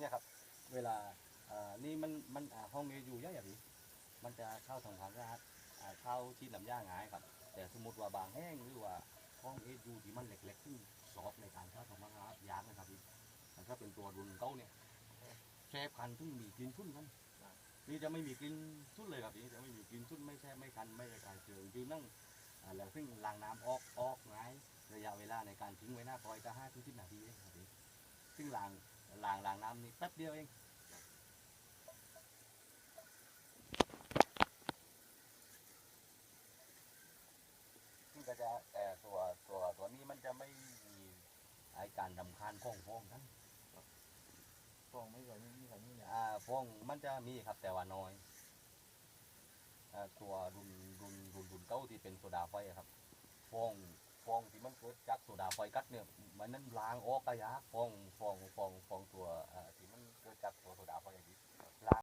เนี่ยครับ เวลาอ่นี่มันมันอ่าห้องนี้อยู่เยอะอย่างนี้มันจะเข้าทำความสะอาดอ่าเข้าที่ลำย่าหงายครับ แต่สมมติว่าบางแห้งหรือว่าห้องเอยูที่มันเล็กๆที่ซอฟในการเข้าทำความสะอาดยากนะครับพี่มันก็เป็นตัวรุนเก้าเนี่ยแช่คันซึ่งมีกลิ่นทุ่นมันนี่จะไม่มีกลิ่นทุ่นเลยครับนี่จะไม่มีกลิ่นทุ่นไม่แช่ไม่คันไม่กายเจือคือนั่งแล้วซึ่งล้างน้ำออกออกหงระยะเวลาในการทิ้งไว้หน้าคอยก็ห้าถึงสิบนาทีเองครับพี่ซึ่งล้างล้างล้างน้ำนี่แป๊บเดียวเองซึ่งก็จะแต่ตัวตัวตัวนี้มันจะไม่มีไอการดำคาญของฟองนั้นฟองไม่ก่อนนี่นี่ใครนี่เนี่ยอ่าฟองมันจะมีครับแต่ว่าน้อยอ่าตัวรุนรุนรุนรุนเก้าที่เป็นโซดาไฟอะครับฟองฟองที่มันเกิด จากโซดาไฟกัดเนี่ยมันนั้นล้างออกกระยาฟองฟองฟองฟองตัวอ่าที่